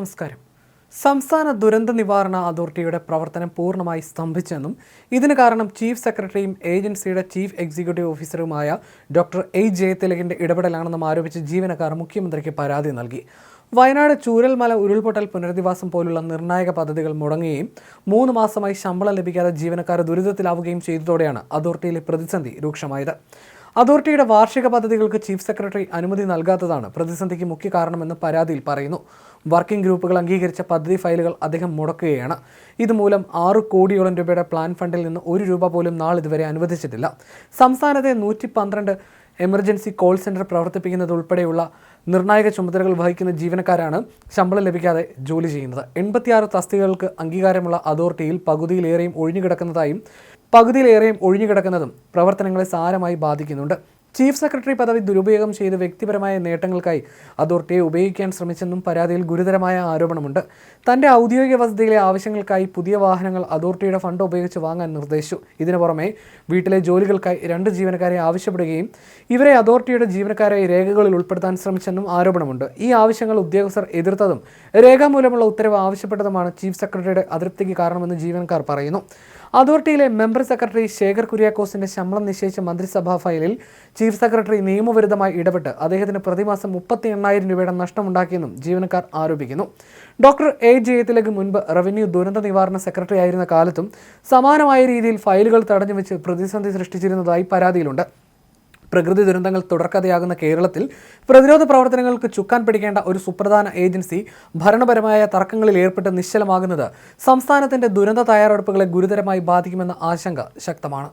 നമസ്കാരം. സംസ്ഥാന ദുരന്ത നിവാരണ അതോറിറ്റിയുടെ പ്രവർത്തനം പൂർണമായി സ്തംഭിച്ചെന്നും ഇതിന് കാരണം ചീഫ് സെക്രട്ടറിയും ഏജൻസിയുടെ ചീഫ് എക്സിക്യൂട്ടീവ് ഓഫീസറുമായ ഡോക്ടർ എ ജയതിലകിന്റെ ഇടപെടലാണെന്നും ആരോപിച്ച് ജീവനക്കാർ മുഖ്യമന്ത്രിക്ക് പരാതി നൽകി. വയനാട് ചൂരൽമല ഉരുൾപൊട്ടൽ പുനരധിവാസം പോലുള്ള നിർണായക പദ്ധതികൾ മുടങ്ങുകയും മൂന്ന് മാസമായി ശമ്പളം ലഭിക്കാതെ ജീവനക്കാർ ദുരിതത്തിലാവുകയും ചെയ്തതോടെയാണ് അതോറിറ്റിയിലെ പ്രതിസന്ധി രൂക്ഷമായത്. അതോറിറ്റിയുടെ വാർഷിക പദ്ധതികൾക്ക് ചീഫ് സെക്രട്ടറി അനുമതി നൽകാത്തതാണ് പ്രതിസന്ധിക്ക് മുഖ്യ കാരണമെന്ന് പരാതിയിൽ പറയുന്നു. വർക്കിംഗ് ഗ്രൂപ്പുകൾ അംഗീകരിച്ച പദ്ധതി ഫയലുകൾ അദ്ദേഹം മുടക്കുകയാണ്. ഇതുമൂലം ആറ് കോടിയോളം രൂപയുടെ പ്ലാൻ ഫണ്ടിൽ നിന്ന് ഒരു രൂപ പോലും നാളിതുവരെ അനുവദിച്ചിട്ടില്ല. സംസ്ഥാനത്തെ നൂറ്റി പന്ത്രണ്ട് എമർജൻസി കോൾ സെന്റർ പ്രവർത്തിപ്പിക്കുന്നത് ഉൾപ്പെടെയുള്ള നിർണായക ചുമതലകൾ വഹിക്കുന്ന ജീവനക്കാരാണ് ശമ്പളം ലഭിക്കാതെ ജോലി ചെയ്യുന്നത്. എൺപത്തിയാറ് തസ്തികകൾക്ക് അംഗീകാരമുള്ള അതോറിറ്റിയിൽ പകുതിയിലേറെയും ഒഴിഞ്ഞുകിടക്കുന്നതായും പകുതിയിലേറെയും ഒഴിഞ്ഞുകിടക്കുന്നതും പ്രവർത്തനങ്ങളെ സാരമായി ബാധിക്കുന്നുണ്ട്. ചീഫ് സെക്രട്ടറി പദവി ദുരുപയോഗം ചെയ്ത് വ്യക്തിപരമായ നേട്ടങ്ങൾക്കായി അതോറിറ്റിയെ ഉപയോഗിക്കാൻ ശ്രമിച്ചെന്നും പരാതിയിൽ ഗുരുതരമായ ആരോപണമുണ്ട്. തന്റെ ഔദ്യോഗിക വസതിയിലെ ആവശ്യങ്ങൾക്കായി പുതിയ വാഹനങ്ങൾ അതോറിറ്റിയുടെ ഫണ്ട് ഉപയോഗിച്ച് വാങ്ങാൻ നിർദ്ദേശിച്ചു. ഇതിനു പുറമെ വീട്ടിലെ ജോലികൾക്കായി രണ്ട് ജീവനക്കാരെ ആവശ്യപ്പെടുകയും ഇവരെ അതോറിറ്റിയുടെ ജീവനക്കാരായി രേഖകളിൽ ഉൾപ്പെടുത്താൻ ശ്രമിച്ചെന്നും ആരോപണമുണ്ട്. ഈ ആവശ്യങ്ങൾ ഉദ്യോഗസ്ഥർ എതിർത്തതും രേഖാമൂലമുള്ള ഉത്തരവ് ആവശ്യപ്പെട്ടതുമാണ് ചീഫ് സെക്രട്ടറിയുടെ അതൃപ്തിക്ക് കാരണമെന്ന് ജീവനക്കാർ പറയുന്നു. അതോറിറ്റിയിലെ മെമ്പർ സെക്രട്ടറി ശേഖർ കുര്യാക്കോസിന്റെ ശമ്പളം നിശ്ചയിച്ച മന്ത്രിസഭാ ഫയലിൽ ചീഫ് സെക്രട്ടറി നിയമവിരുദ്ധമായി ഇടപെട്ട് അദ്ദേഹത്തിന് പ്രതിമാസം മുപ്പത്തി എണ്ണായിരം രൂപയുടെ നഷ്ടമുണ്ടാക്കിയെന്നും ജീവനക്കാർ ആരോപിക്കുന്നു. Doctor A. ജയത്തിലേക്ക് മുൻപ് റവന്യൂ ദുരന്ത നിവാരണ സെക്രട്ടറി ആയിരുന്ന കാലത്തും സമാനമായ രീതിയിൽ ഫയലുകൾ തടഞ്ഞു വെച്ച് പ്രതിസന്ധി സൃഷ്ടിച്ചിരുന്നതായി പരാതിയിലുണ്ട്. പ്രകൃതി ദുരന്തങ്ങൾ തുടർക്കഥയാകുന്ന കേരളത്തിൽ പ്രതിരോധ പ്രവർത്തനങ്ങൾക്ക് ചുക്കാൻ പിടിക്കേണ്ട ഒരു സുപ്രധാന ഏജൻസി ഭരണപരമായ തർക്കങ്ങളിൽ ഏർപ്പെട്ട് നിശ്ചലമാകുന്നത് സംസ്ഥാനത്തിന്റെ ദുരന്ത തയ്യാറെടുപ്പുകളെ ഗുരുതരമായി ബാധിക്കുമെന്ന ആശങ്ക ശക്തമാണ്.